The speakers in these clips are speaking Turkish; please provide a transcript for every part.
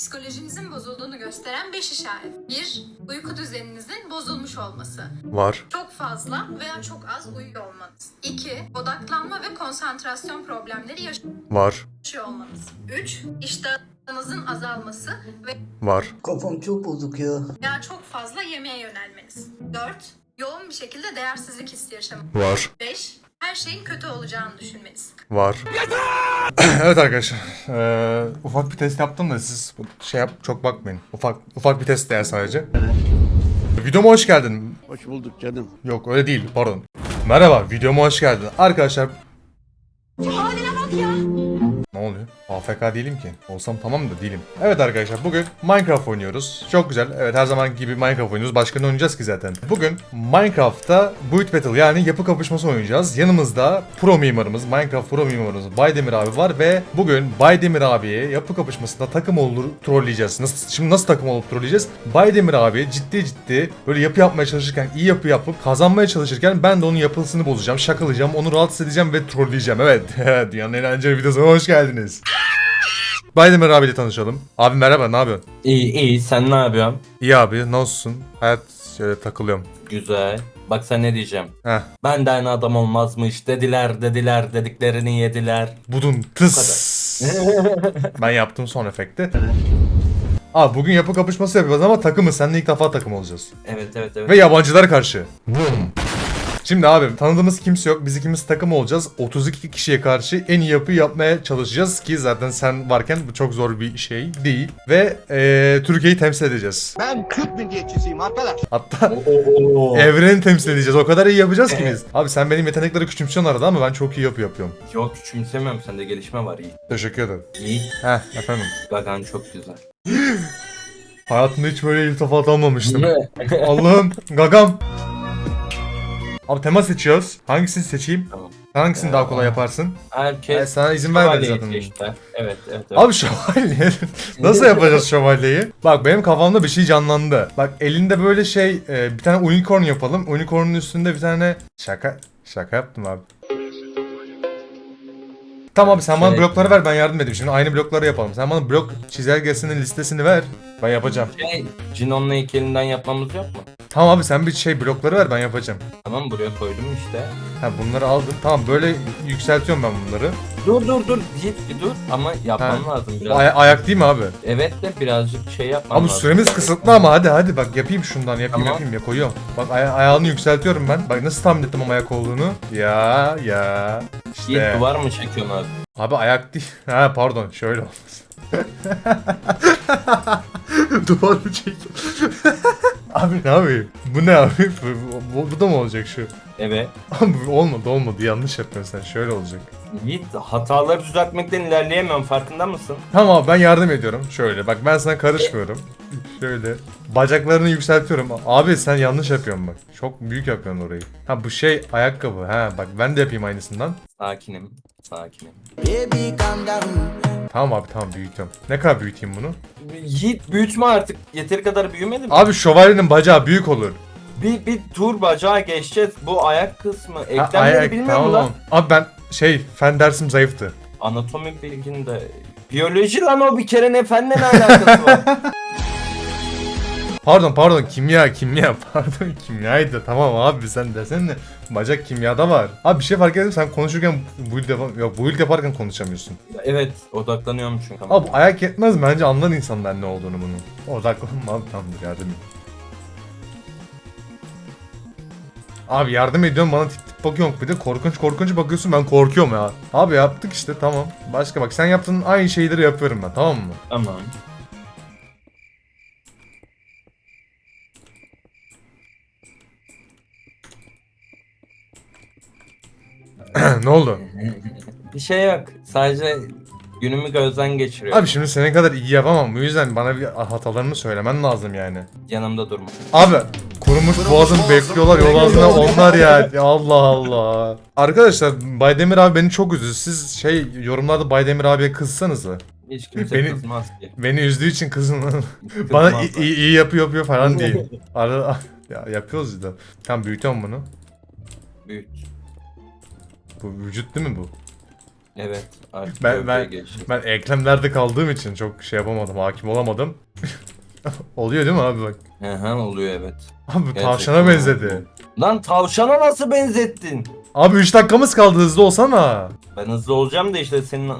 Psikolojinizin bozulduğunu gösteren 5 işaret. 1. Uyku düzeninizin bozulmuş olması. Var. Çok fazla veya çok az uyuyor olmanız. 2. Odaklanma ve konsantrasyon problemleri Var. yaşıyor olmanız. 3. İştahınızın azalması Var. Kafam çok bozuk ya. veya çok fazla yemeğe yönelmeniz. 4. Yoğun bir şekilde değersizlik hissi yaşamanız. Var. 5. Her şeyin kötü olacağını düşünmeniz. Var. evet arkadaşlar. Ee, ufak bir test yaptım da siz şey yap çok bakmayın. Ufak ufak bir test yani sadece. Videoma hoş geldin. Hoş bulduk canım. Yok öyle değil pardon. Merhaba videoma hoş geldin. Arkadaşlar ne oluyor? AFK değilim ki. Olsam tamam da değilim. Evet arkadaşlar bugün Minecraft oynuyoruz. Çok güzel. Evet her zaman gibi Minecraft oynuyoruz. Başka ne oynayacağız ki zaten? Bugün Minecraft'ta Build Battle yani yapı kapışması oynayacağız. Yanımızda pro mimarımız, Minecraft pro mimarımız Baydemir abi var ve bugün Baydemir abiye yapı kapışmasında takım olur trolleyeceğiz. Nasıl, şimdi nasıl takım olup trolleyeceğiz? Baydemir abi ciddi ciddi böyle yapı yapmaya çalışırken, iyi yapı yapıp kazanmaya çalışırken ben de onun yapısını bozacağım, şakalayacağım, onu rahatsız edeceğim ve trolleyeceğim. Evet, dünyanın en eğlenceli videosuna hoş geldiniz. Baydemir abiyle tanışalım. Abi merhaba, ne yapıyorsun? İyi iyi sen ne yapıyorsun? İyi abi, nasılsın? Hayat şöyle takılıyorum. Güzel. Bak sen ne diyeceğim. Heh, Benden adam olmazmış dediler dediler dediklerini yediler. budun tıs. ben yaptım son efekti. Abi bugün yapı kapışması yapıyoruz ama takımız. Seninle ilk defa takım olacağız. Evet evet evet. Ve yabancılar karşı. Şimdi abi tanıdığımız kimse yok. Biz ikimiz takım olacağız. 32 kişiye karşı en iyi yapıyı yapmaya çalışacağız ki zaten sen varken bu çok zor bir şey değil. Ve eee, Türkiye'yi temsil edeceğiz. Ben Türk milliyetçisiyim arkadaş. Hatta evreni temsil edeceğiz. O kadar iyi yapacağız ki biz. Abi sen benim yetenekleri küçümsüyorsun arada ama ben çok iyi yapı yapıyorum. Yok küçümsemiyorum sende gelişme var iyi. Teşekkür ederim. İyi. Heh efendim. Gagan çok güzel. Hayatımda hiç böyle iltifat almamıştım. Allah'ım gagam. Abi tema seçiyoruz. Hangisini seçeyim? Tamam. Sen hangisini daha kolay yaparsın? Ben Herkes sana izin vermedi şövalyeyi zaten. seçti. Evet evet evet. Abi şövalye. Nasıl yapacağız şövalyeyi? Bak benim kafamda bir şey canlandı. Bak elinde böyle şey e, bir tane unicorn yapalım. Unicorn'un üstünde bir tane şaka şaka yaptım abi. Tamam abi sen bana Şey- blokları ver ben yardım edeyim. Şimdi aynı blokları yapalım. Sen bana blok çizelgesinin listesini ver. Ben yapacağım. Şey, Cinon'la ilk elinden yapmamız yok mu? Tamam abi sen bir şey blokları ver ben yapacağım. Tamam buraya koydum işte. Ha bunları aldım. Tamam böyle yükseltiyorum ben bunları. Dur dur dur git bir dur ama yapmam lazım Bu biraz. aya- ayak değil mi abi? Evet de birazcık şey yapmam Abi lazım. süremiz kısıtlı ama hadi hadi bak yapayım şundan yapayım Tamam. yapayım ya koyuyorum. Bak aya- ayağını yükseltiyorum ben. Bak nasıl tahmin ettim ama ayak olduğunu. Ya ya. Git İşte. duvar mı çekiyorsun abi? Abi ayak değil. Ha pardon şöyle olmaz. duvar mı çekiyor? abi ne yapayım? Bu ne abi? Bu, bu, bu da mı olacak şu? Evet. Abi olmadı olmadı yanlış yapıyorsun sen şöyle olacak. Yiğit hataları düzeltmekten ilerleyemiyorum farkında mısın? Tamam abi ben yardım ediyorum. Şöyle bak ben sana karışmıyorum. Şöyle bacaklarını yükseltiyorum. Abi sen yanlış yapıyorsun bak. Çok büyük yapıyorsun orayı. Ha bu şey ayakkabı. Ha bak ben de yapayım aynısından. Sakinim. Sakinim. Baby calm down. Tamam abi tamam büyütüyorum. Ne kadar büyüteyim bunu? Yiğit büyütme artık. Yeteri kadar büyümedi mi? Abi şövalyenin bacağı büyük olur. Bir, bir tur bacağı geçeceğiz. Bu ayak kısmı. Ha, Eklemleri ayak- bilmiyor tamam. lan? Abi ben şey fen dersim zayıftı. Anatomi bilginde. Biyoloji lan o bir kere ne fenle ne alakası var? Pardon pardon kimya kimya pardon kimyaydı tamam abi sen desene bacak kimyada var. Abi bir şey fark ettim sen konuşurken build, yap yok, build yaparken konuşamıyorsun. evet odaklanıyorum çünkü. Abi ayak yetmez bence anlar insanlar ne olduğunu bunun. Odaklanma abi tamamdır yardım et. Abi yardım ediyorum bana tip tip bakıyorsun bir de korkunç korkunç bakıyorsun ben korkuyorum ya. Abi yaptık işte tamam. Başka bak sen yaptığın aynı şeyleri yapıyorum ben tamam mı? Tamam. ne oldu? Bir şey yok. Sadece günümü gözden geçiriyorum. Abi şimdi senin kadar iyi yapamam. Bu yüzden bana bir hatalarını söylemen lazım yani. Yanımda durma. Abi kurumuş boğazım bekliyorlar yol ağzına onlar ya. Ya Allah Allah. Arkadaşlar Baydemir abi beni çok üzdü. Siz şey yorumlarda Baydemir abiye kızsanıza. Hiç kimse Beni- kızmaz ki. Beni üzdüğü için kızın. Bana da. iyi, iyi, iyi yapıyor yapıyor falan değil. Arada ya yapıyoruz işte. Tam büyütüyorum bunu. Büyüt. Bu vücut değil mi bu? Evet. Artık Ben- ben-. Ben eklemlerde kaldığım için çok şey yapamadım, hakim olamadım. Oluyor değil mi abi bak? Hı hı oluyor evet. Abi Gerçekten tavşana benzedi. Lan tavşana nasıl benzettin? Abi 3 dakikamız kaldı hızlı olsana. Ben hızlı olacağım da işte senin...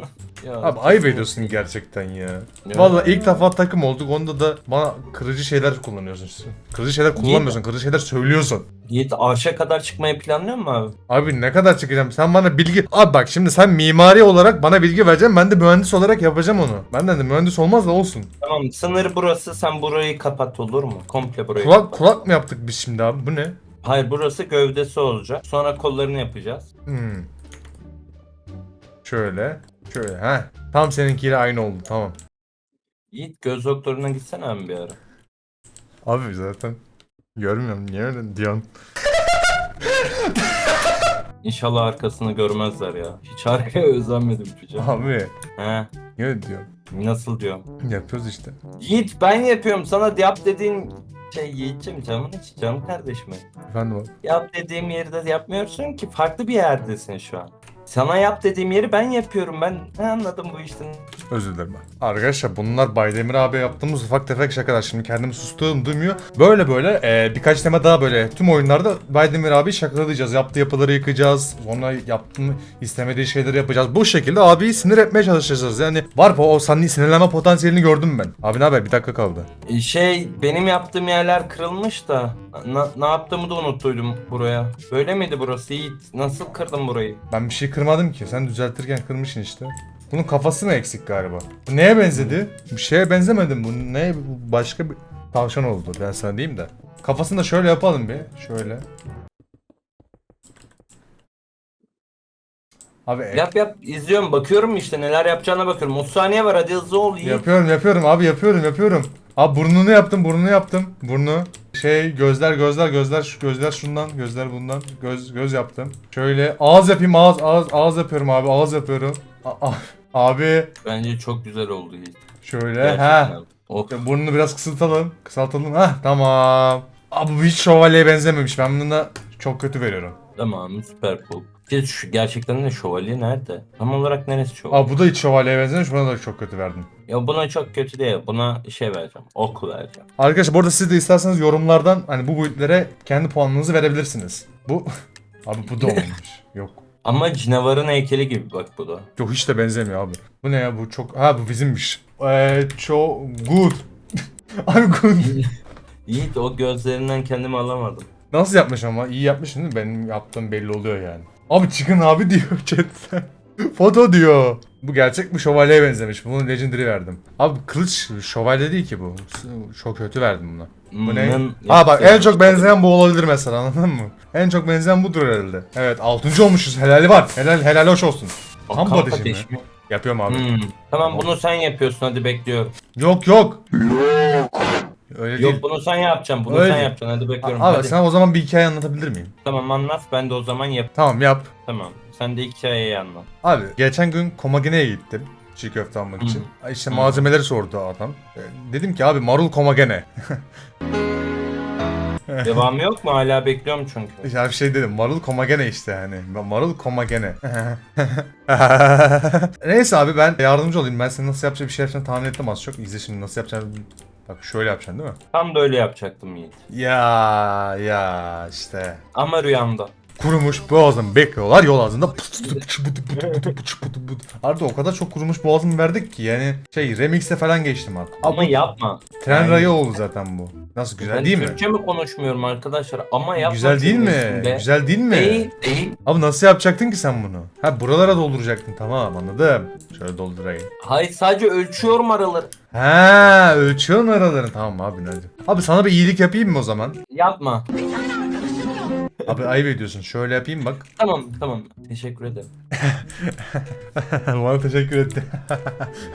Ya, Abi ayıp ediyorsun gerçekten ya. Vallahi ilk defa takım olduk onda da bana kırıcı şeyler kullanıyorsun. Kırıcı şeyler kullanmıyorsun, kırıcı şeyler söylüyorsun. Yiğit arşa kadar çıkmayı planlıyor musun abi? Abi ne kadar çıkacağım? Sen bana bilgi... Abi bak şimdi sen mimari olarak bana bilgi vereceksin. Ben de mühendis olarak yapacağım onu. Benden de mühendis olmaz da olsun. Tamam sınır burası sen burayı kapat olur mu? Komple burayı Kulak, kapat. kulak mı yaptık biz şimdi abi? Bu ne? Hayır burası gövdesi olacak. Sonra kollarını yapacağız. Hmm. Şöyle. Şöyle. Heh. Tam seninkiyle aynı oldu. Tamam. Yiğit göz doktoruna gitsene abi bir ara. Abi zaten görmüyorum. Niye öyle diyorsun? İnşallah arkasını görmezler ya. Hiç arkaya özenmedim çocuğa. Abi. He. Niye öyle diyorsun? Nasıl diyorum? Yapıyoruz işte. Yiğit ben yapıyorum sana yap dediğin şey Yiğit'cim canımın içi canım kardeşim. Efendim abi. Yap dediğim yerde yapmıyorsun ki farklı bir yerdesin şu an. Sana yap dediğim yeri ben yapıyorum. Ben ne anladım bu işten? Özür dilerim ben. Arkadaşlar bunlar Baydemir abi yaptığımız ufak tefek şakalar. Şimdi kendimi sustuğum duymuyor. Böyle böyle e, birkaç tema daha böyle tüm oyunlarda Baydemir abi şakalayacağız. Yaptığı yapıları yıkacağız. Sonra yaptığını istemediği şeyleri yapacağız. Bu şekilde abiyi sinir etmeye çalışacağız. Yani var o sanni sinirlenme potansiyelini gördüm ben. Abi ne haber? Bir dakika kaldı. Ee, Şey benim yaptığım yerler kırılmış da na- ne yaptığımı da unuttuydum buraya. Böyle miydi burası Yiğit? Nasıl kırdın burayı? Ben bir şey kırmadım ki. Sen düzeltirken kırmışsın işte. Bunun kafası mı eksik galiba? Bu neye benzedi? Bir şeye benzemedi. Bu ne? Bu başka bir tavşan oldu. Ben sana diyeyim de. Kafasını da şöyle yapalım bir. Şöyle. Abi e- Yap yap izliyorum bakıyorum işte neler yapacağına bakıyorum. 30 saniye var hadi hızlı ol Yiğit. yapıyorum yapıyorum abi yapıyorum yapıyorum. Abi burnunu yaptım burnunu yaptım. Burnu. Şey gözler gözler gözler şu gözler şundan gözler bundan göz göz yaptım. Şöyle ağız yapayım ağız ağız ağız yapıyorum abi ağız yapıyorum. A- a- abi Bence çok güzel oldu Yiğit. şöyle Gerçekten. ha Oh. burnunu biraz kısaltalım kısaltalım ha tamam. Abi bu hiç şövalyeye benzememiş ben buna çok kötü veriyorum. Tamam süper cool. Ki şu, gerçekten de şövalye nerede? Tam olarak neresi şövalye? Abi bu da hiç şövalyeye benzememiş buna da çok kötü verdim. Ya buna çok kötü değil. Buna şey vereceğim. Ok vereceğim. Arkadaşlar bu arada siz de isterseniz yorumlardan hani bu boyutlara kendi puanınızı verebilirsiniz. Bu abi bu da olmamış. Yok. Ama canavarın heykeli gibi bak bu da. Yok hiç de benzemiyor abi. Bu ne ya bu çok ha bu bizimmiş. Eee çok good. abi good. Yiğit o gözlerinden kendimi alamadım. Nasıl yapmış ama iyi yapmış değil mi? Benim yaptığım belli oluyor yani. Abi çıkın abi diyor chatten. Foto diyor. Bu gerçek bir şövalyeye benzemiş. Bunu legendary verdim. Abi kılıç şövalye değil ki bu. Çok kötü verdim buna. Bu ne? Ha bak en çok benzeyen bu olabilir mesela anladın mı? En çok benzeyen budur herhalde. Evet 6. olmuşuz helali var. Helal helal hoş olsun. Tam kamp ateşi mi? mi? Yapıyorum abi. Hmm. Tamam bunu sen yapıyorsun hadi bekliyorum. Yok yok. Öyle Yok değil. bunu sen yapacaksın. Bunu Öyle sen yapacaksın hadi bekliyorum. Abi hadi. sana o zaman bir hikaye anlatabilir miyim? Tamam anlat ben de o zaman yap. Tamam yap. Tamam. Sen de hikayeyi anlat. Abi geçen gün Komagene'ye gittim. Çiğ köfte almak için. İşte malzemeleri sordu adam. E, Dedim ki abi marul komagene. Devamı yok mu? Hala bekliyorum çünkü. Ya bir şey dedim marul komagene işte yani. Marul komagene. Neyse abi ben yardımcı olayım. Ben senin nasıl yapacağını bir şey yapacağını tahmin ettim az çok. İzle şimdi nasıl yapacağını. Bak şöyle yapacaksın değil mi? Tam da öyle yapacaktım Yiğit. Ya ya işte. Ama rüyamda. Kurumuş boğazım bekliyorlar yol ağzında. Artık o kadar çok kurumuş boğazımı verdik ki yani şey remix'e falan geçtim artık. Ama yapma. tren Yani- rayı oldu zaten bu. Nasıl güzel ben değil mi? Türkçe mi konuşmuyorum arkadaşlar? Ama yapma. Güzel değil mi? cümlesinde. Güzel değil mi? Değil, değil. Abi nasıl yapacaktın ki sen bunu? Ha buralara dolduracaktın tamam anladım. Şöyle doldurayım. Hayır sadece ölçüyorum araları. Ha ölçüyorsun aralarını. Tamam abi hadi. Abi sana bir iyilik yapayım mı o zaman? Yapma. Abi ayıp ediyorsun. Şöyle yapayım bak. Tamam tamam. Teşekkür ederim. Bana teşekkür etti.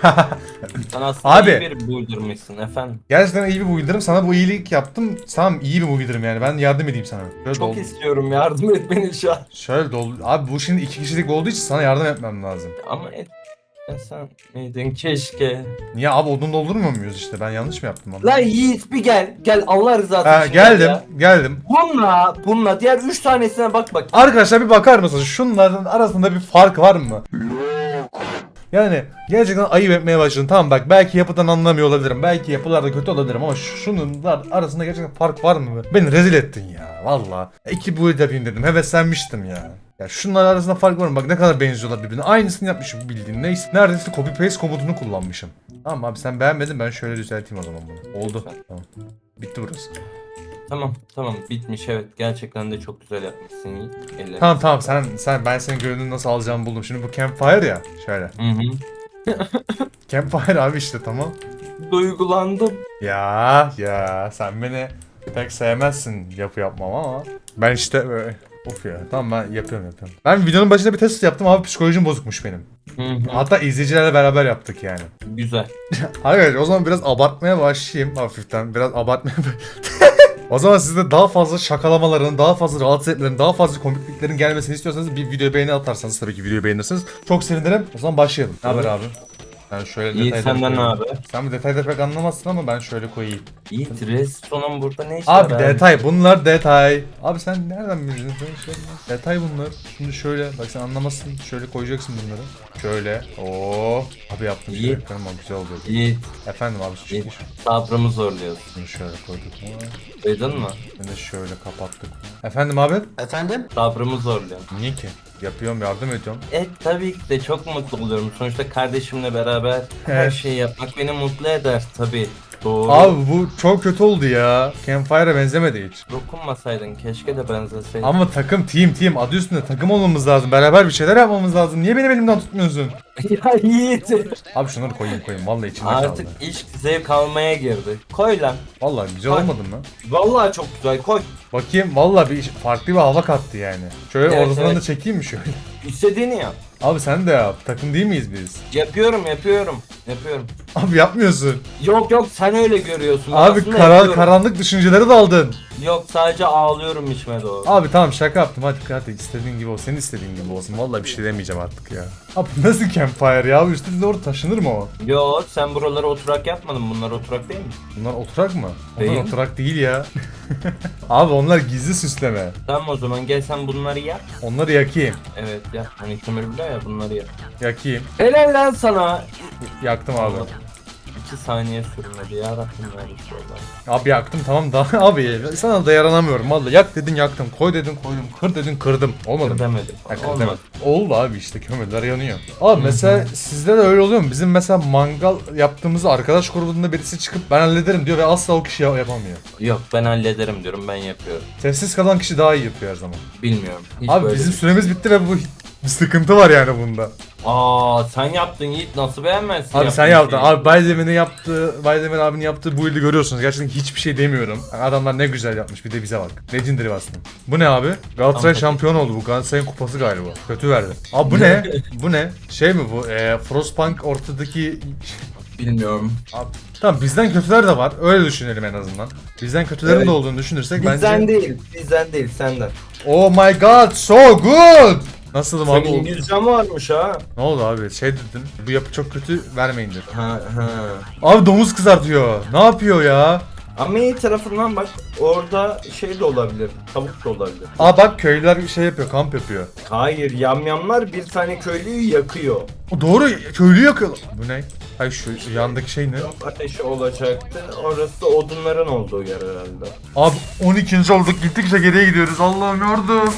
Sen aslında Abi. iyi bir buydurmuşsun efendim. Gerçekten iyi bir bu bildirim. Sana bu iyilik yaptım. Tamam iyi bir bu bildirim yani. Ben yardım edeyim sana. Şöyle Çok dol- istiyorum yardım et beni şu an. Şöyle dol. Abi bu şimdi iki kişilik olduğu için sana yardım etmem lazım. Ama et, sen neydin keşke. Niye abi odun doldurmuyor muyuz işte? Ben yanlış mı yaptım onu? Lan Yiğit bir gel. Gel Allah rızası Ha, için gel geldim. ya. Geldim. Bununla bununla diğer 3 tanesine bak bak. Arkadaşlar bir bakar mısınız? Şunların arasında bir fark var mı? Yani gerçekten ayıp etmeye başladın. Tamam bak belki yapıdan anlamıyor olabilirim. Belki yapılarda kötü olabilirim ama şununlar arasında gerçekten fark var mı? Beni rezil ettin ya valla. İki bu yapayım dedim. Heveslenmiştim ya. Ya şunlar arasında fark var mı? Bak ne kadar benziyorlar birbirine. Aynısını yapmışım bildiğin. Neyse. Neredeyse copy paste komutunu kullanmışım. Tamam abi sen beğenmedin ben şöyle düzelteyim o zaman bunu. Oldu. Tamam. Bitti burası. Tamam tamam bitmiş evet. Gerçekten de çok güzel yapmışsın Yiğit. Ellerine Tamam tamam sen sen ben senin gönlünü nasıl alacağımı buldum. Şimdi bu campfire ya. Şöyle. Hı hı. Campfire abi işte tamam. Duygulandım. Ya ya sen beni pek sevmezsin yapı yapmam ama ben işte böyle of ya tamam ben yapıyorum yapıyorum. Ben videonun başında bir test yaptım abi psikolojim bozukmuş benim. Hı hı. Hatta izleyicilerle beraber yaptık yani. Güzel. Arkadaşlar o zaman biraz abartmaya başlayayım hafiften biraz abartmaya O zaman siz de daha fazla şakalamaların, daha fazla rahatsız etmelerin, daha fazla komikliklerin gelmesini istiyorsanız bir video beğeni atarsanız tabii ki videoyu beğenirsiniz. Çok sevinirim. O zaman başlayalım. Ne haber abi? Ben şöyle Yiğit detayları senden ne koyayım. haber? Sen bu detayda pek anlamazsın ama ben şöyle koyayım. Yiğit Reston'un burada ne işi Abi var detay bunlar detay. Abi sen nereden şey olmaz. detay bunlar. Şimdi şöyle bak sen anlamazsın. Şöyle koyacaksın bunları. Şöyle. Oo. Abi yaptım İyi. şöyle ama güzel oluyor. Yiğit Efendim abi şu Yiğit sabrımı zorluyorsun. şunu şöyle koyduk. Duydun mu? Şimdi de şöyle kapattık. Efendim abi? Efendim? Sabrımı zorluyorsun. Niye ki? Yapıyorum yardım ediyorum. Evet tabii ki de çok mutlu oluyorum. Sonuçta kardeşimle beraber her Evet. şeyi yapmak beni mutlu eder tabii. Doğru. Abi bu çok kötü oldu ya. Campfire'a benzemedi hiç. Dokunmasaydın keşke de benzeseydin. Ama takım team team adı üstünde takım olmamız lazım. Beraber bir şeyler yapmamız lazım. Niye benim elimden tutmuyorsun? ya Yiğit. Abi şunları koyayım koyayım. Vallahi içimde Artık kaldı. ilk zevk almaya girdi. Koy lan. Vallahi güzel Ay. olmadı mı? Vallahi çok güzel koy. Bakayım vallahi bir farklı bir hava kattı yani. Şöyle Evet, ortasından evet. da çekeyim mi şöyle? İstediğini yap. Abi sen de yap. Takım değil miyiz biz? Yapıyorum yapıyorum. Yapıyorum. Abi yapmıyorsun. Yok yok sen öyle görüyorsun. Abi Aslında yapıyorum. karanlık düşünceleri de aldın. Yok sadece ağlıyorum içime doğru. Abi tamam şaka yaptım hadi hadi istediğin gibi ol. Senin istediğin gibi olsun. Vallahi bir şey demeyeceğim artık ya. Abi nasıl campfire ya? Üstüne doğru taşınır mı o? Yo sen buraları oturak yapmadın. Bunlar oturak değil mi? Bunlar oturak mı? Onlar Değil. oturak değil ya. Abi onlar gizli süsleme. Tamam o zaman gel sen bunları yap. Onları yakayım. Evet yap. Hani kömür bile ya bunları yap. Yakayım. Helal lan sana. Yaktım abi. 2 saniye sürmedi ya Rabbim ya Resulallah. Abi yaktım tamam da abi sana da yaranamıyorum vallahi yak dedin yaktım koy dedin koydum kır dedin kırdım olmadı mı? Demedim. Ya kır Olmadı. demedim. Oldu abi işte kömürler yanıyor. Abi mesela sizde de öyle oluyor mu? Bizim mesela mangal yaptığımızda arkadaş grubunda birisi çıkıp ben hallederim diyor ve asla o kişi ya- yapamıyor. Yok ben hallederim diyorum ben yapıyorum. Sessiz kalan kişi daha iyi yapıyor her zaman. Bilmiyorum. Hiç abi böyle bizim bir- süremiz bitti ve bu bir sıkıntı var yani bunda. Aa sen yaptın Yiğit nasıl beğenmezsin Abi sen yaptın. şeyi? Abi Baydemir'in yaptığı, Baydemir abinin yaptığı bu ilde görüyorsunuz. Gerçekten hiçbir şey demiyorum. Yani adamlar ne güzel yapmış bir de bize bak. Legendary bastım. Bu ne abi? Galatasaray Tamam. şampiyon oldu bu. Galatasaray'ın kupası galiba. Kötü verdi. Abi bu ne? bu ne? Şey mi bu? Ee, Frostpunk ortadaki... Bilmiyorum. Abi, tamam bizden kötüler de var. Öyle düşünelim en azından. Bizden kötülerin Evet. de olduğunu düşünürsek Bizden bence... değil, bizden değil, senden. Oh my god so good! Nasılım abi? Senin İngilizcen varmış ha. Ne oldu abi? Şey dedin. Bu yapı çok kötü vermeyin dedi. Ha ha. Abi domuz kızartıyor. Ne yapıyor ya? Ama iyi tarafından bak orada şey de olabilir, tavuk da olabilir. Aa bak köylüler şey yapıyor, kamp yapıyor. Hayır, yamyamlar bir tane köylüyü yakıyor. O doğru köylü yakıyorlar. Bu ne? Ay şu yandaki şey ne? Ateşi olacaktı. Orası da odunların olduğu yer herhalde. Abi 12. olduk gittikçe geriye gidiyoruz. Allah'ım yardım.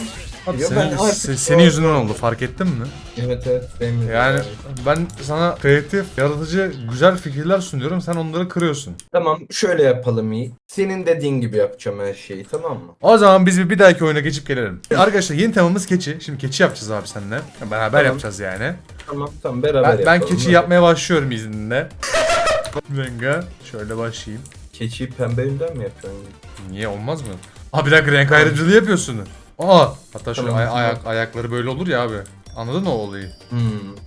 Abi senin, ben artık se- senin yüzünden oldu fark ettin mi? Evet evet benim. Yani ben sana kreatif, yaratıcı, güzel fikirler sunuyorum. Sen onları kırıyorsun. Tamam şöyle yapalım iyi. Senin dediğin gibi yapacağım her şeyi tamam mı? O zaman biz bir, bir dahaki oyuna geçip gelelim. Arkadaşlar yeni temamız keçi. Şimdi keçi yapacağız abi seninle. Beraber Tamam. yapacağız yani. Tamam tamam beraber Ben, ben yapalım. keçi Hadi. yapmaya başlıyorum izninle. Venga. Şöyle başlayayım. Keçiyi pembe yünden mi yapıyorsun? Niye olmaz mı? Abi bir dakika renk ayrıcılığı yapıyorsun. Aa, hatta şöyle Tamam, ay- tamam. ayak ayakları böyle olur ya abi. Anladın mı o olayı? Hmm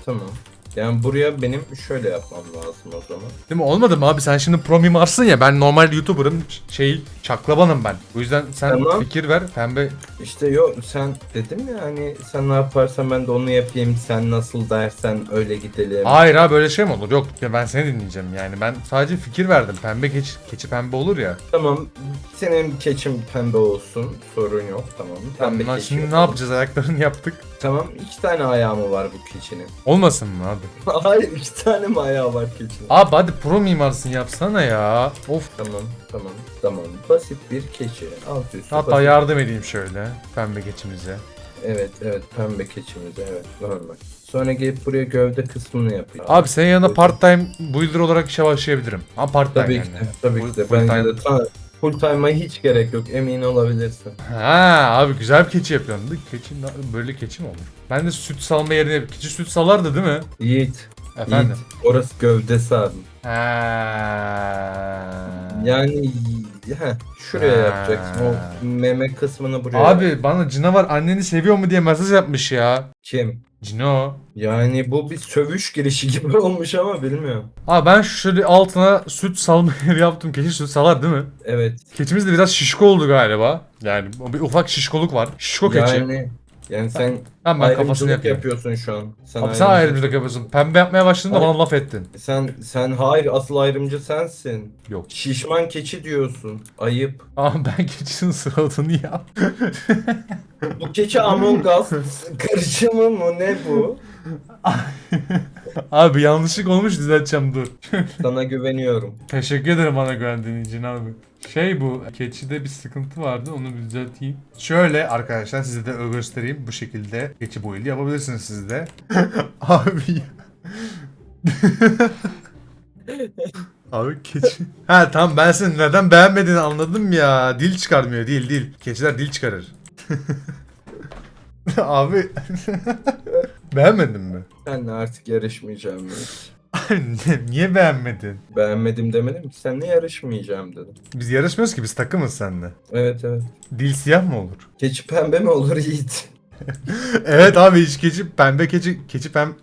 tamam. Yani buraya benim şöyle yapmam lazım o zaman. Değil mi? Olmadı mı abi? Sen şimdi pro mimarsın ya. Ben normal YouTuber'ım. ç- Şey, çaklabanım ben. Bu yüzden sen Tamam. fikir ver. Pembe İşte yok sen dedim ya hani sen ne yaparsan ben de onu yapayım sen nasıl dersen öyle gidelim. Hayır abi böyle şey mi olur? Yok ya ben seni dinleyeceğim yani. Ben sadece fikir verdim. Pembe keçi, keçi pembe olur ya. Tamam senin keçin pembe olsun sorun yok tamam. Pembe Tamam, keçi şimdi ne yapalım. yapacağız? Ayaklarını yaptık. Tamam iki tane ayağı mı var bu keçinin? Olmasın mı abi? Hayır iki tane mi ayağı var keçinin? Abi hadi pro mimarsın yapsana ya. Of. Tamam tamam tamam. Basit bir keçi. Alt üstü Hatta basit. yardım edeyim şöyle pembe geçimize. Evet evet pembe keçimiz evet normal. Sonra gelip buraya gövde kısmını yapıyor. Abi senin yanında part time builder olarak işe başlayabilirim. Ama part time tabii yani. ki de, tabii Full- ki de. full Bence time. de ta, full time'a hiç gerek yok emin olabilirsin. Ha abi güzel bir keçi yapıyorsun. Keçi böyle keçi mi olur? Ben de süt salma yerine keçi süt salardı değil mi? Yiğit. Efendim. Yiğit. Orası gövdesi abi. Ha. Yani heh, şuraya Ha. yapacaksın. O meme kısmını buraya. Abi bana canavar anneni seviyor mu diye mesaj yapmış ya. Kim? Cino. Yani bu bir sövüş girişi gibi olmuş ama bilmiyorum. Abi ben şöyle altına süt salma yeri yaptım. Keçi süt salar değil mi? Evet. Keçimiz de biraz şişko oldu galiba. Yani bir ufak şişkoluk var. Şişko keçi. Yani yani sen ben ben kafasını ayrımcılık yapayım. yapıyorsun şu an. Sen Abi sen ayrımcılık yapıyorsun. Pembe yapmaya başladın da Hayır. bana laf ettin. Sen sen hayır asıl ayrımcı sensin. Yok. Şişman keçi diyorsun. Ayıp. Ama ben keçinin suratını yap. Bu keçi Among Us karışımı mı ne bu? abi yanlışlık olmuş düzelteceğim dur. Sana güveniyorum. Teşekkür ederim bana güvendiğin için abi. Şey bu keçide bir sıkıntı vardı onu bir düzelteyim. Şöyle arkadaşlar size de göstereyim bu şekilde keçi boylu yapabilirsiniz siz de. abi Abi keçi. Ha tamam ben senin neden beğenmediğini anladım ya. Dil çıkarmıyor değil değil. Keçiler dil çıkarır. Abi beğenmedin mi? Ben artık yarışmayacağım. Yiğit. Niye beğenmedin? Beğenmedim demedim ki seninle yarışmayacağım dedim. Biz yarışmıyoruz ki biz takımız seninle. Evet evet. Dil siyah mı olur? Keçi pembe mi olur Yiğit? evet abi hiç keçi pembe keçi keçi pem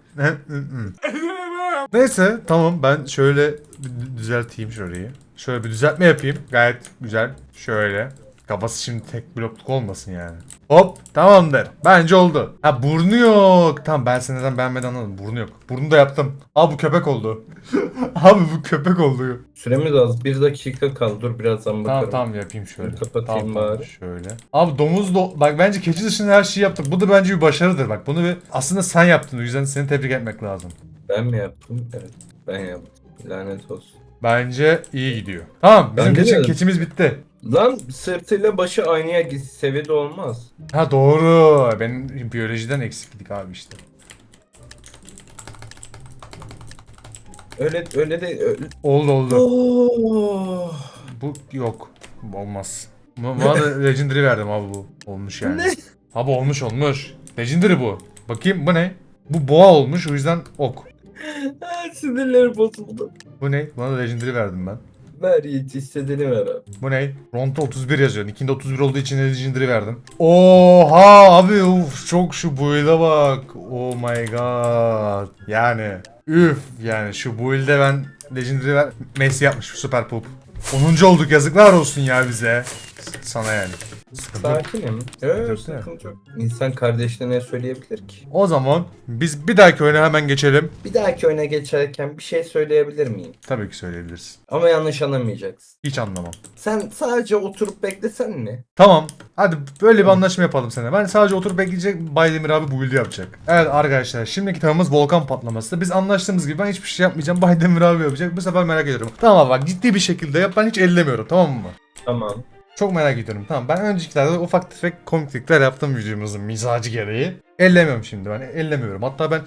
Neyse tamam ben şöyle bir düzelteyim şurayı. Şöyle bir düzeltme yapayım. Gayet güzel. Şöyle. Kafası şimdi tek blokluk olmasın yani. Hop tamamdır. Bence oldu. Ha burnu yok. Tamam ben seni neden beğenmeden anladım. Burnu yok. Burnu da yaptım. Abi bu köpek oldu. Abi bu köpek oldu. Süremiz az. Bir dakika kaldı. Dur birazdan bakarım. Tamam tamam yapayım şöyle. Kapatayım tamam, bari. Şöyle. Abi domuz do bak bence keçi dışında her şeyi yaptık. Bu da bence bir başarıdır bak. Bunu bir aslında sen yaptın. O yüzden seni tebrik etmek lazım. Ben mi yaptım? Evet. Ben yaptım. Lanet olsun. Bence iyi gidiyor. Tamam bizim keçi, keçimiz bitti. Lan sırtıyla başı aynıya git- seviyede olmaz. Ha doğru. Benim biyolojiden eksiklik abi işte. Öyle öyle de öyle. Oldu oldu. Oh. Bu yok. Bu Olmaz. Bu- Bana da Legendary verdim abi bu. Olmuş yani. Ne? Abi olmuş olmuş. Legendary bu. Bakayım bu ne? Bu boğa olmuş o yüzden ok. Sinirleri bozuldu. Bu ne? Buna da Legendary verdim ben. Ver Yiğit istediğini ver abi. Bu ne? Ronda 31 yazıyor. Nick'inde 31 olduğu için Legendary verdim. Oha abi uf çok şu build'e bak. Oh my god. Yani üf yani şu build'e ben Legendary ver. Messi yapmış süper pop. 10. olduk yazıklar olsun ya bize. Sana yani. Sıkıntı yok. Sakinim. yok Yok değil mi? sıkıntı yok. İnsan kardeşlerine söyleyebilir ki. O zaman biz bir dahaki oyuna hemen geçelim. Bir dahaki oyuna geçerken bir şey söyleyebilir miyim? Tabii ki söyleyebiliriz. Ama yanlış anlamayacaksın. Hiç anlamam. Sen sadece oturup beklesen mi? Tamam. Hadi böyle bir anlaşma yapalım sana. Ben sadece oturup bekleyecek Baydemir abi bu build'i yapacak. Evet arkadaşlar şimdiki temamız volkan patlaması. Biz anlaştığımız gibi ben hiçbir şey yapmayacağım. Baydemir abi yapacak. Bu sefer merak ediyorum. Tamam abi bak ciddi bir şekilde yap. Ben hiç ellemiyorum tamam mı? Tamam. Çok merak ediyorum. Tamam ben öncekilerde ufak tefek komiklikler yaptım videomuzun mizacı gereği. Ellemiyorum şimdi ben. Ellemiyorum. Hatta ben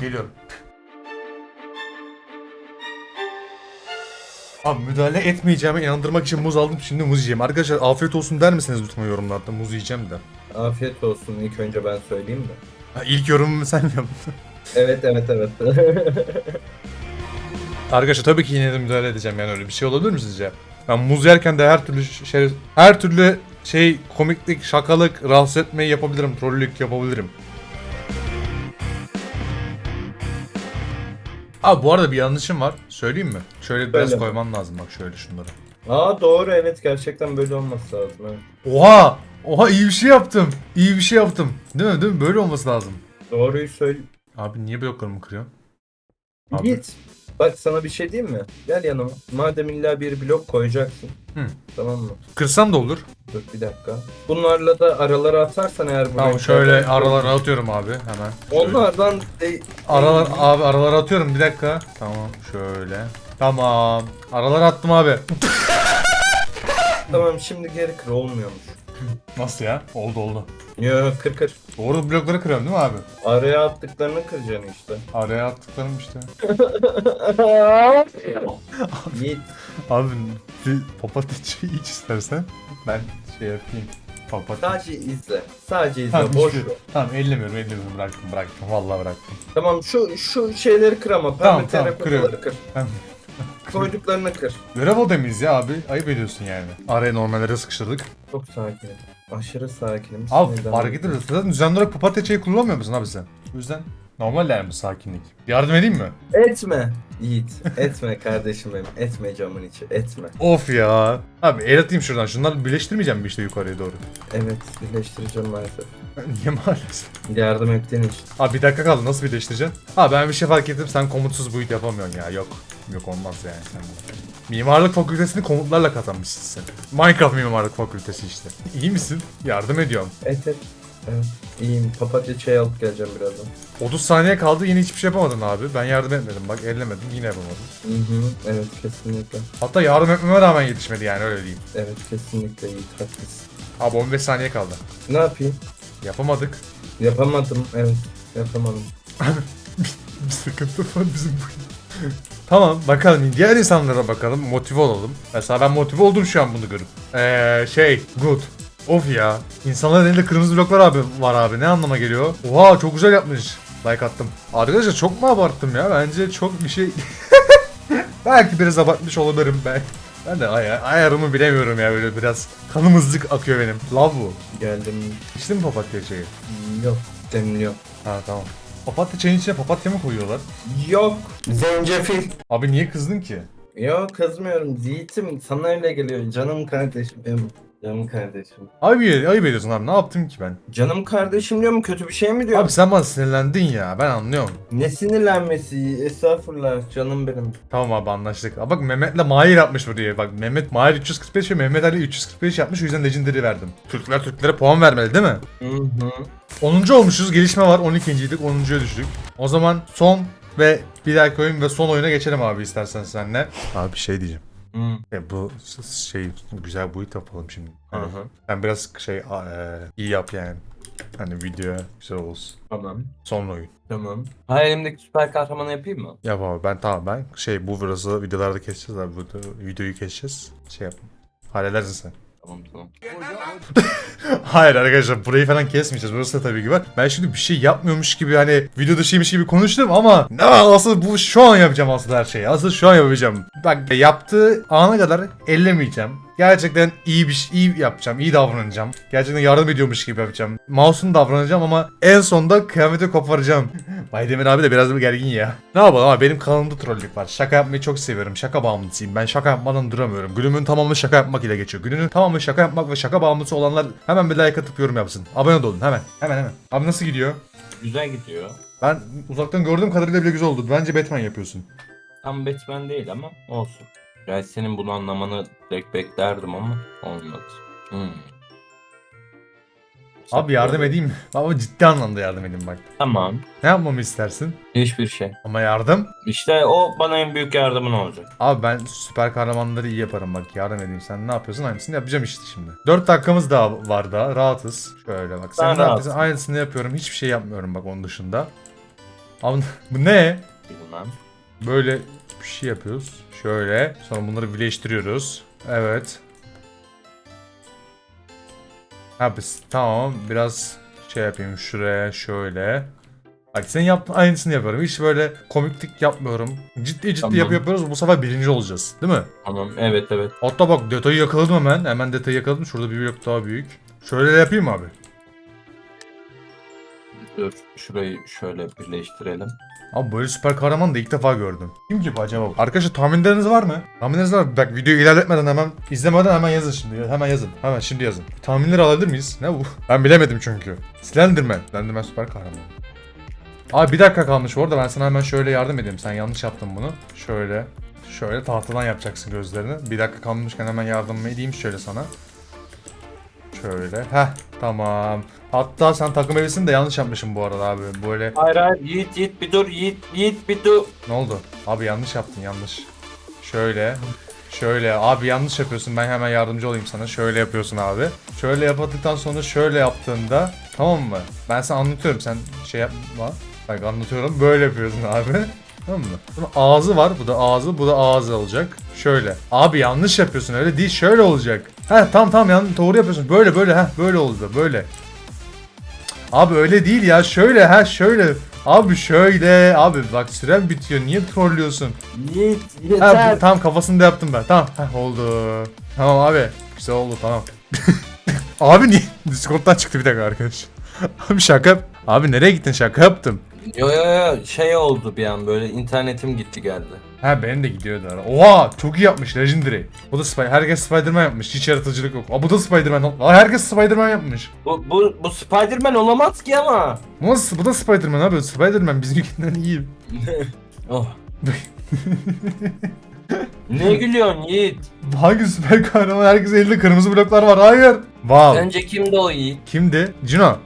geliyorum. Abi müdahale etmeyeceğime inandırmak için muz aldım. Şimdi muz yiyeceğim. Arkadaşlar afiyet olsun der misiniz lütfen yorumlarda? Muz yiyeceğim de. Afiyet olsun ilk önce ben söyleyeyim de. Ha, ilk yorumumu sen yaptın. Evet evet evet. Arkadaşlar tabii ki yine de müdahale edeceğim yani öyle bir şey olabilir mi sizce? Ben muz yerken de her türlü şey her türlü şey komiklik, şakalık, rahatsız etmeyi yapabilirim, trollük yapabilirim. Abi bu arada bir yanlışım var. Söyleyeyim mi? Şöyle biraz Söyle. koyman lazım bak şöyle şunları. Aa doğru evet gerçekten böyle olması lazım. Evet. Oha! Oha iyi bir şey yaptım. İyi bir şey yaptım. Değil mi? Değil mi? Böyle olması lazım. Doğruyu söyle. Abi niye bloklarımı kırıyorsun? Abi. Git. Bak sana bir şey diyeyim mi? Gel yanıma. Madem illa bir blok koyacaksın. Hı. Tamam mı? Kırsam da olur. Dur bir dakika. Bunlarla da aralara atarsan eğer bu Tamam renklerden- şöyle aralara atıyorum abi hemen. Şöyle. Onlardan de... Aralar abi aralara atıyorum bir dakika. Tamam şöyle. Tamam. Aralara attım abi. Tamam şimdi geri kır olmuyormuş. Nasıl ya? Oldu oldu. Yo kır kır. Doğru blokları kırıyorum değil mi abi? Araya attıklarını kıracaksın işte. Araya attıklarım işte. Yiğit. Abi bir papatyayı iç istersen. Ben şey yapayım. Papatya. Sadece izle. Sadece izle. Tamam, boş hiçbir- ver. Tamam ellemiyorum ellemiyorum bıraktım bıraktım vallahi bıraktım. Tamam şu şu şeyleri kır ama. Pembe Tamam, tamam, kırıyorum. kır. Ben Koyduklarını kır. görev odamıyız ya abi. Ayıp ediyorsun yani. Araya normallere sıkıştırdık. Çok sakinim. Aşırı sakinim. Abi Sinirden- fark ediyoruz. Zaten düzenli olarak papatya çayı kullanmıyor musun abi sen? O yüzden normal yani bu sakinlik. Yardım edeyim mi? Etme. Yiğit. Etme kardeşim benim. Etme camın içi. Etme. Of ya. Abi el atayım şuradan. Şunları birleştirmeyeceğim mi işte yukarıya doğru? Evet. Birleştireceğim maalesef. Niye maalesef? Yardım ettiğin için. Abi bir dakika kaldı. Nasıl birleştireceğim? Ha ben bir şey fark ettim. Sen komutsuz build yapamıyorsun ya. Yok. Yok olmaz yani. Sen Mimarlık fakültesini komutlarla kazanmışsın sen. Minecraft mimarlık fakültesi işte. İyi misin? Yardım ediyorum. Et et. Evet. İyiyim. Papatya çay alıp geleceğim birazdan. 30 saniye kaldı yine hiçbir şey yapamadın abi. Ben yardım etmedim bak ellemedim yine yapamadım. Hı hı. Evet kesinlikle. Hatta yardım etmeme rağmen yetişmedi yani öyle diyeyim. Evet kesinlikle Yiğit haklısın. Abi 15 saniye kaldı. Ne yapayım? Yapamadık. Yapamadım. Evet. Yapamadım. Bir sıkıntı var bizim bu. Tamam bakalım diğer insanlara bakalım motive olalım. Mesela ben motive oldum şu an bunu görüp. Eee şey good. Of ya. İnsanların elinde kırmızı bloklar abi var abi ne anlama geliyor? Oha çok güzel yapmış. Like attım. Arkadaşlar çok mu abarttım ya? Bence çok bir şey... Belki biraz abartmış olabilirim ben. Ben de ay ayarımı bilemiyorum ya böyle biraz kanımızlık akıyor benim. Love bu. Geldim. İçtin mi papatya çayı? Yok. Demliyor. Ha tamam. Papatya çayın içine papatya mı koyuyorlar? Yok. Zencefil. Abi niye kızdın ki? Yok kızmıyorum. Yiğit'im sana öyle geliyor. Canım kardeşim benim. Canım kardeşim. Abi ayıp ediyorsun abi ne yaptım ki ben? Canım kardeşim diyor mu? Kötü bir şey mi diyor? Abi sen bana sinirlendin ya ben anlıyorum. Ne sinirlenmesi? Estağfurullah canım benim. Tamam abi anlaştık. Aa, bak Mehmet'le Mahir yapmış buraya. Bak Mehmet Mahir 345 ve Mehmet Ali 345 yapmış o yüzden Legendary verdim. Türkler Türklere puan vermeli değil mi? Hı hı. 10. olmuşuz gelişme var 12.ydik 10.ya düştük. O zaman son ve bir dahaki oyun ve son oyuna geçelim abi istersen senle. Abi bir şey diyeceğim. Hı. E, bu şey güzel boyut yapalım şimdi. Hı Hani hı. Sen biraz şey e, iyi yap yani. Hani video güzel olsun. Tamam. Son oyun. Tamam. Hayalimdeki süper kahramanı yapayım mı? Yap abi ben tamam ben şey bu burası videolarda keseceğiz abi bu videoyu keseceğiz. Şey yap. Halledersin sen. Tamam tamam. Hayır arkadaşlar burayı falan kesmeyeceğiz. Burası da tabii ki var. Ben şimdi bir şey yapmıyormuş gibi hani video dışıymış gibi konuştum ama ne asıl bu şu an yapacağım asıl her şeyi. Asıl şu an yapacağım. Bak yaptığı ana kadar ellemeyeceğim. Gerçekten iyi bir şey, iyi yapacağım, iyi davranacağım. Gerçekten yardım ediyormuş gibi yapacağım. Mouse'un davranacağım ama en sonunda kıyameti koparacağım. Baydemir abi de biraz bir gergin ya. Ne yapalım ama benim kanalımda trollük var. Şaka yapmayı çok seviyorum. Şaka bağımlısıyım. Ben şaka yapmadan duramıyorum. Günümün tamamı şaka yapmak ile geçiyor. Gününün tamamı şaka yapmak ve şaka bağımlısı olanlar hemen bir like atıp yorum yapsın. Abone de olun hemen. Hemen hemen. Abi nasıl gidiyor? Güzel gidiyor. Ben uzaktan gördüğüm kadarıyla bile güzel oldu. Bence Batman yapıyorsun. Tam Batman değil ama olsun. Yani senin bunu anlamanı direkt beklerdim ama olmadı. Hmm. Abi yardım edeyim mi? Ama ciddi anlamda yardım edeyim bak. Tamam. Ne yapmamı istersin? Hiçbir şey. Ama yardım. İşte o bana en büyük yardımın olacak. Abi ben süper kahramanları iyi yaparım bak yardım edeyim. Sen ne yapıyorsun aynısını yapacağım işte şimdi. 4 dakikamız daha var daha rahatız. Şöyle bak sen Ben ne yapıyorsun aynısını yapıyorum. Hiçbir şey yapmıyorum bak onun dışında. Abi bu ne? Bilmem. Böyle bir şey yapıyoruz. Şöyle. Sonra bunları birleştiriyoruz. Evet. Ha biz tamam biraz şey yapayım şuraya şöyle. Bak sen yaptığın aynısını yapıyorum. Hiç böyle komiklik yapmıyorum. Ciddi ciddi Tamam. yapı yapıyoruz. Bu sefer birinci olacağız. Değil mi? Tamam evet evet. Hatta bak detayı yakaladım hemen. Hemen detayı yakaladım. Şurada bir blok daha büyük. Şöyle yapayım abi? Dur şurayı şöyle birleştirelim. Abi böyle süper kahraman da ilk defa gördüm. Kim ki bu acaba? Arkadaşlar tahminleriniz var mı? Tahminleriniz var mı? Bak videoyu ilerletmeden hemen izlemeden hemen yazın şimdi. Hemen yazın. Hemen şimdi yazın. Tahminleri alabilir miyiz? Ne bu? Ben bilemedim çünkü. Slenderman. Slenderman süper kahraman. Abi bir dakika kalmış orada ben sana hemen şöyle yardım edeyim. Sen yanlış yaptın bunu. Şöyle. Şöyle tahtadan yapacaksın gözlerini. Bir dakika kalmışken hemen yardım edeyim şöyle sana. Şöyle. Heh tamam. Hatta sen takım elbisini de yanlış yapmışsın bu arada abi. Böyle Hayır hayır Yiğit Yiğit bir dur Yiğit Yiğit bir dur. ne oldu? Abi yanlış yaptın yanlış. Şöyle. Şöyle abi yanlış yapıyorsun ben hemen yardımcı olayım sana. Şöyle yapıyorsun abi. Şöyle yaptıktan sonra şöyle yaptığında tamam mı? Ben sana anlatıyorum sen şey yapma. Bak anlatıyorum böyle yapıyorsun abi. Tamam mı? Bunun ağzı var. Bu da ağzı. Bu da ağzı olacak. Şöyle. Abi yanlış yapıyorsun. Öyle değil. Şöyle olacak. He tamam tamam yanlış doğru yapıyorsun. Böyle böyle ha böyle oldu. Böyle. Abi öyle değil ya. Şöyle ha şöyle. Abi şöyle. Abi bak süren bitiyor. Niye trollüyorsun? Yiğit Ha, yeter. bu, tamam kafasında yaptım ben. Tamam. Heh, oldu. Tamam abi. Güzel oldu tamam. abi niye? Discord'dan çıktı bir dakika arkadaş. Abi şaka yap- Abi nereye gittin şaka yaptım. Yo yo yo şey oldu bir an böyle internetim gitti geldi. Ha benim de gidiyordu ara. Oha çok iyi yapmış Legendary. Bu da Spider herkes Spider-Man yapmış. Hiç yaratıcılık yok. Aa bu da Spider-Man. Aa herkes Spider-Man yapmış. Bu bu bu Spider-Man olamaz ki ama. Bu, nasıl- bu da Spider-Man abi. Spider-Man bizimkinden iyi. Oh. ne gülüyorsun Yiğit? Hangi süper kahraman? Herkes elinde kırmızı bloklar var. Hayır. Wow. Sence kimdi o Yiğit? Kimdi? Cino.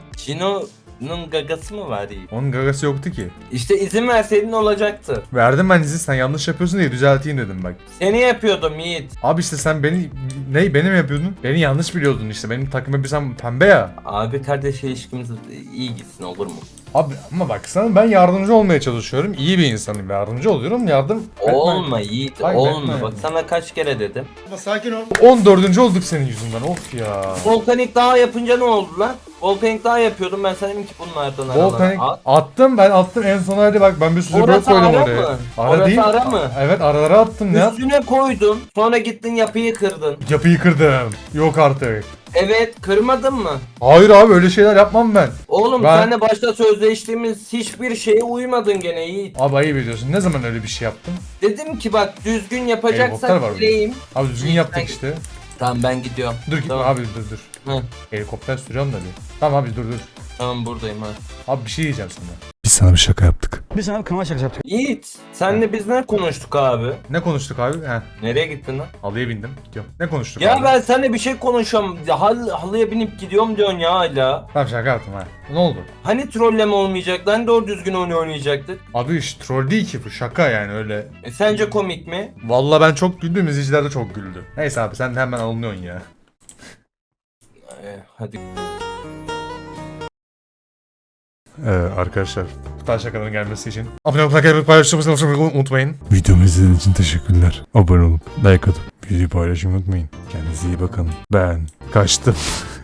Cino'nun gagası mı var Yiğit? Onun gagası yoktu ki. İşte izin verseydin olacaktı. Verdim ben izi sen yanlış yapıyorsun diye düzelteyim dedim bak. Seni yapıyordum Yiğit. Abi işte sen beni ne beni mi yapıyordun? Beni yanlış biliyordun işte. Benim takım elbisem pembe ya. Abi kardeş ilişkimiz iyi gitsin olur mu? Abi ama bak sana ben yardımcı olmaya çalışıyorum. İyi bir insanım. Yardımcı oluyorum. Yardım. Olma Yiğit Hayır, olma. etme. Bak sana kaç kere dedim. Sakin ol. 14. olduk senin yüzünden. Of ya. Volkanik dağ yapınca ne oldu lan? Volkanik dağ yapıyordum ben sana dedim ki bunlardan Volkanik aralara at. attım ben attım en son hadi bak ben bir sürü blok Orası koydum ara oraya. mı? Ara Orası değil. ara mı? Evet aralara attım ne yap? Üstüne koydun. Sonra gittin yapıyı kırdın. Yapıyı kırdım. Yok artık. Evet kırmadın mı? Hayır abi öyle şeyler yapmam ben. Oğlum Ben- senle başta sözleştiğimiz hiçbir şeye uymadın gene Yiğit. Abi ayıp ediyorsun. Ne zaman öyle bir şey yaptım? Dedim ki bak düzgün Helikopter yapacaksak var bileyim. Abi düzgün yaptık işte. Tamam ben gidiyorum. Dur gitme Tamam. abi dur dur. Hı. Helikopter sürüyorum da bir. Tamam abi dur dur. Tamam buradayım ha. Abi bir şey diyeceğim sana. Sana bir şaka yaptık. Biz sana bir kanal şakası yaptık. Yiğit senle biz ne konuştuk abi? Ne konuştuk abi? Heh. Nereye gittin lan? Halıya bindim. Gidiyorum. Ne konuştuk Ya abi? ben seninle bir şey konuşuyorum. Hal, halıya binip gidiyorum diyorsun ya hala. Tamam şaka yaptım ha. Ne oldu? Hani trolleme olmayacak lan doğru düzgün oyun oynayacaktık. Abi iş troll değil ki bu şaka yani öyle. E, sence komik mi? Vallahi ben çok güldüm izleyiciler de çok güldü. Neyse abi sen de hemen alınıyorsun ya. E, hadi. Ee, arkadaşlar tarz şakaların gelmesi için abone olmayı, like paylaşmayı unutmayın. Videomu izlediğiniz için teşekkürler. Abone olup like atıp videoyu paylaşmayı unutmayın. Kendinize iyi bakın. Ben kaçtım.